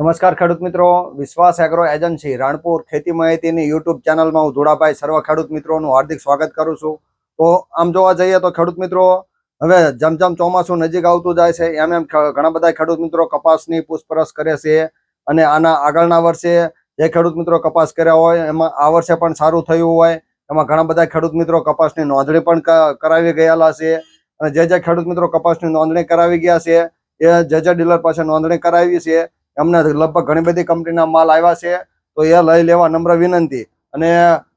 નમસ્કાર ખેડૂત મિત્રો. વિશ્વાસ એગ્રો એજન્સી રાણપુર ખેતી માહિતીની યુટ્યુબ ચેનલમાં હું ધોળાભાઈ સર્વ ખેડૂત મિત્રોનું હાર્દિક સ્વાગત કરું છું. તો આમ જોવા જઈએ તો ખેડૂત મિત્રો, હવે જેમ જેમ ચોમાસું નજીક આવતું જાય છે. એમ એમ ઘણા બધા ખેડૂત મિત્રો કપાસની પૂછપરછ કરે છે અને આના આગળના વર્ષે જે ખેડૂત મિત્રો કપાસ કર્યા હોય, એમાં આ વર્ષે પણ સારું થયું હોય. એમાં ઘણા બધા ખેડૂત મિત્રો કપાસની નોંધણી પણ કરાવી ગયેલા છે અને જે જે ખેડૂત મિત્રો કપાસની નોંધણી કરાવી ગયા છે, એ જે જે ડીલર પાસે નોંધણી કરાવી છે એમને લગભગ ઘણી બધી કંપનીના માલ આવ્યા છે, તો એ લઈ લેવા નમ્ર વિનંતી. અને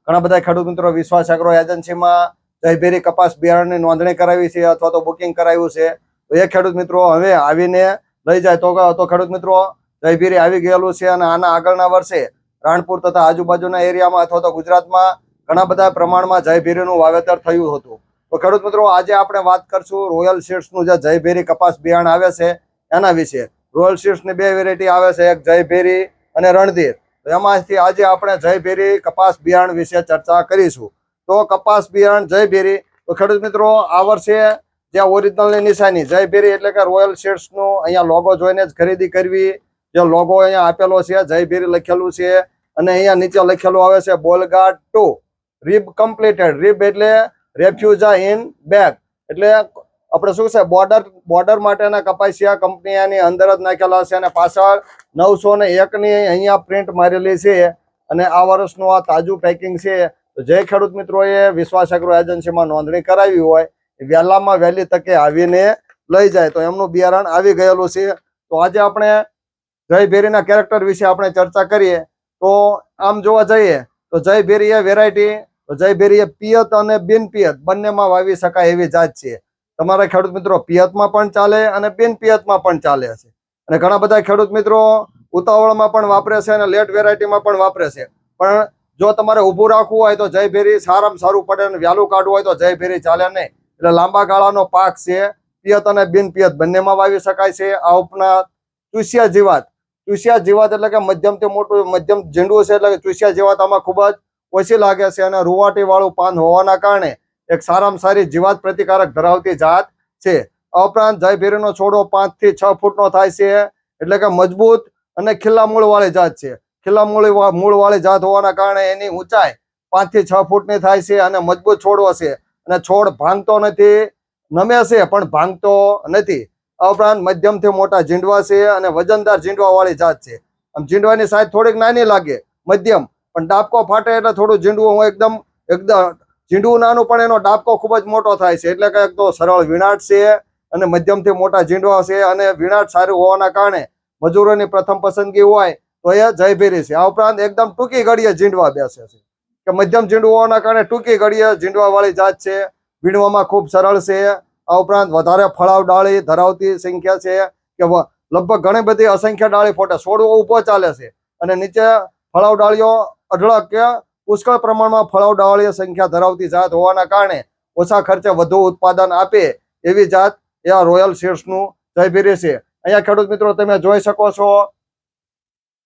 ઘણા બધા ખેડૂત મિત્રો વિશ્વાસ એગ્રો એજન્સીમાં જયભેરી કપાસ બિયારણની નોંધણી કરાવી છે અથવા તો બુકિંગ કરાવ્યું છે. તો એ ખેડૂત મિત્રો હવે આવીને લઈ જાય. તો તો ખેડૂત મિત્રો જયભેરી આવી ગયેલું છે અને આના આગળના વર્ષે રાણપુર તથા આજુબાજુના એરિયામાં અથવા તો ગુજરાતમાં ઘણા બધા પ્રમાણમાં જયભેરીનું વાવેતર થયું હતું. તો ખેડૂત મિત્રો આજે આપણે વાત કરશું રોયલ સીડ્સનું જે જયભેરી કપાસ બિયારણ આવે છે, એના વિશે. રોયલ સીડ્સની બે વેરાયટી આવે છે, એક જયભેરી અને રણધીર. તો એમાંથી આજે આપણે જયભેરી, કપાસ બિયારણ વિશે ચર્ચા કરીશું. તો કપાસ બિયારણ, જયભેરી, તો ખેડૂત મિત્રો, આ વર્ષે જે ઓરિજિનલની નિશાની, જયભેરી એટલે કે રોયલ સીડ્સનું અહીંયા લોગો જોઈને જ ખરીદી કરવી. જે લોગો અહીંયા આપેલો છે, જયભેરી લખેલું છે. અને અહીંયા નીચે લખેલું આવે છે Bollgard two. RIB completed RIB એટલે રેફ્યુઝા ઇન બેગ એટલે આપણે શું છે બોર્ડર બોર્ડર માટેના કપાસિયા કંપની એની અંદર જ નાખેલા છે અને પાછળ નવસો ને એકની અહીંયા પ્રિન્ટ મારેલી છે અને આ વર્ષનું આ તાજું પેકિંગ છે. તો જે ખેડૂત મિત્રોએ વિશ્વાસ એગ્રો એજન્સીમાં નોંધણી કરાવી હોય વહેલામાં વહેલી તકે આવીને લઈ જાય. તો એમનું બિયારણ આવી ગયેલું છે. તો આજે આપણે જય ભેરીના કેરેક્ટર વિશે આપણે ચર્ચા કરીએ. તો આમ જોવા જઈએ, તો જય ભેરી એ વેરાયટી તો જય ભેરી એ પિયત અને બિન પિયત, બંનેમાં વાવી શકાય એવી જાત છે. તમારા ખેડૂત મિત્રો પિયતમાં પણ ચાલે અને બિન પિયતમાં પણ ચાલે છે. અને ઘણા બધા ખેડૂત મિત્રો ઉતાવળમાં પણ વાપરે છે અને લેટ વેરાયટીમાં પણ વાપરે છે. પણ જો તમારે ઊભું રાખવું હોય તો જય ભેરી સારામાં સારું પડે અને વહેલું કાઢવું હોય તો જય ભેરી ચાલે નહીં. એટલે લાંબા ગાળાનો પાક છે, પિયત અને બિન પિયત બંનેમાં વાવી શકાય છે. આ ઉપરાંત ચૂસિયા જીવાત. ચૂસિયા જીવાત એટલે કે મધ્યમથી મોટું, મધ્યમ ઝીંડું છે એટલે કે ચૂસિયા જીવાત આમાં ખૂબ જ ઓછી લાગે છે અને રૂવાટી વાળું પાન હોવાના કારણે એક સારામાં સારી જીવાત પ્રતિકારક ધરાવતી જાત છે. આ ઉપરાંત જયભેરીનો છોડો પાંચથી છ ફૂટનો થાય છે. એટલે કે મજબૂત અને ખીલ્લા મૂળ વાળી જાત છે. ખીલ્લા મૂળ મૂળ વાળી જાત હોવાના કારણે એની ઊંચાઈ પાંચથી છ ફૂટની થાય છે અને મજબૂત છોડવો છે અને છોડ ભાંગતો નથી નમે છે પણ ભાંગતો નથી. આ ઉપરાંત મધ્યમથી મોટા ઝીંડવા છે અને વજનદાર ઝીંડવાવાળી જાત છે. આમ ઝીંડવાની સાઈઝ થોડીક નાની લાગે, મધ્યમ. પણ ડાબકો ફાટે એટલે થોડું ઝીંડવું એકદમ એકદમ ઝીંડવું નાનું પણ એનો ડાબકો ખૂબ જ મોટો થાય છે. એટલે કે તો સરળ વીણાટ છે અને મધ્યમથી મોટા ઝીંડવા છે અને વીણાટ સારું હોવાના કારણે મજૂરોની પ્રથમ પસંદગી હોય તો એ જયભેરી છે. આ ઉપરાંત એકદમ ટૂંકી ઘડીએ ઝીંડવા બેસે છે. કે મધ્યમ ઝીંડવું હોવાના કારણે ટૂંકી ઘડીએ ઝીંડવા વાળી જાત છે. વીણવામાં ખૂબ સરળ છે. આ ઉપરાંત વધારે ફળાવ ડાળી ધરાવતી સંખ્યા છે કે લગભગ ઘણી બધી અસંખ્ય ડાળી ફોટે સોળવો ઊભો ચાલે છે. અને નીચે ફળાવ ડાળીઓ અઢળક કે પુષ્કળ પ્રમાણમાં ફળાવ ડાળીઓ સંખ્યા ધરાવતી જાત હોવાના કારણે ઓછા ખર્ચે વધુ ઉત્પાદન આપે એવી જાત એ આ રોયલ સીડ્સનું જયભેરી છે. અહીંયા ખેડૂત મિત્રો તમે જોઈ શકો છો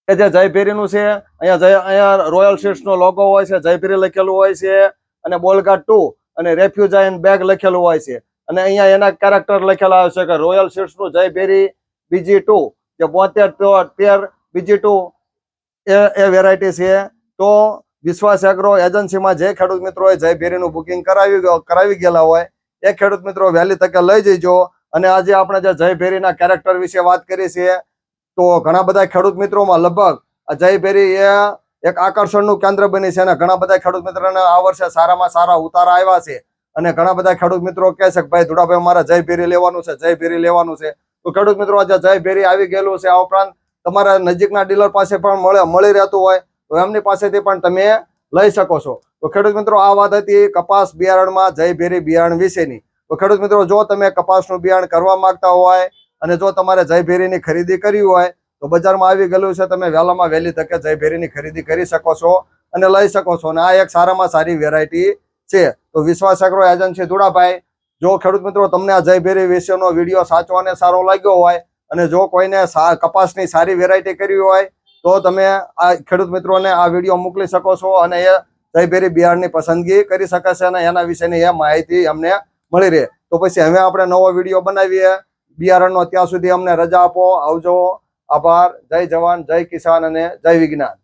કે જે જયભેરીનું છે, અહીંયા જય, અહીંયા રોયલ સીડ્સનો લોગો હોય છે, જયભેરી લખેલું હોય છે અને બોલગાટ ટુ અને રેફ્યુજાઇન બેગ લખેલું હોય છે. અને અહીંયા એના કેરેક્ટર લખેલા હોય છે કે રોયલ સીડ્સનું જયભેરી, બીજી ટુ જે બોતેર તેર બીજી ટુ એ એ વેરાયટી છે. તો વિશ્વાસ એગ્રો એજન્સીમાં જે ખેડૂત મિત્રોએ જયભેરીનું બુકિંગ કરાવી કરાવી ગયેલા હોય, એ ખેડૂત મિત્રો વહેલી તકે લઈ જઈજો અને આજે આપણે જે ભેરીના કેરેક્ટર વિશે વાત કરી છે, તો ઘણા બધા ખેડૂત મિત્રોમાં લગભગ જય ભેરી એ એક આકર્ષણનું કેન્દ્ર બની છે અને ઘણા બધા ખેડૂત મિત્રોને આ વર્ષે સારામાં સારા ઉતારા આવ્યા છે. અને ઘણા બધા ખેડૂત મિત્રો કહે છે કે ભાઈ ધુડાભાઈ મારે જયભેરી લેવાનું છે, જય ભેરી લેવાનું છે. તો ખેડૂત મિત્રો આજે જય ભેરી આવી ગયેલું છે. આ ઉપરાંત તમારા નજીકના ડીલર પાસે પણ મળી રહેતું હોય. તો એમની પાસેથી પણ તમે લઈ શકો છો. તો ખેડૂત મિત્રો, આ વાત હતી કપાસ બિયારણમાં જય ભેરી બિયારણ વિશેની. તો ખેડૂત મિત્રો, જો તમે કપાસનું બિયારણ કરવા માંગતા હોય અને જો તમારે જય ભેરીની ખરીદી કરવી હોય, તો બજારમાં આવી ગયેલું છે, તમે વહેલામાં વહેલી તકે જય ભેરીની ખરીદી કરી શકો છો અને લઈ શકો છો. અને આ એક સારામાં સારી વેરાયટી છે. તો વિશ્વાસ એગ્રો એજન્સી ધુડાભાઈ, જો ખેડૂત મિત્રો, તમને આ જય ભેરી વિશેનો વીડિયો સાચો અને સારો લાગ્યો હોય અને જો કોઈને કપાસની સારી વેરાયટી કરવી હોય તો તમે આ ખેડૂત મિત્રોને આ વીડિયો મોકલી શકો છો અને એ જયભેરી બિહારની પસંદગી કરી શકે છે અને એના વિશેની એ માહિતી અમને મળી રહે. તો પછી હવે આપણે નવો વીડિયો બનાવીએ. બિયારણનો ત્યાં સુધી અમને રજા આપો. આવજો. આભાર. જય જવાન, જય કિસાન અને જય વિજ્ઞાન.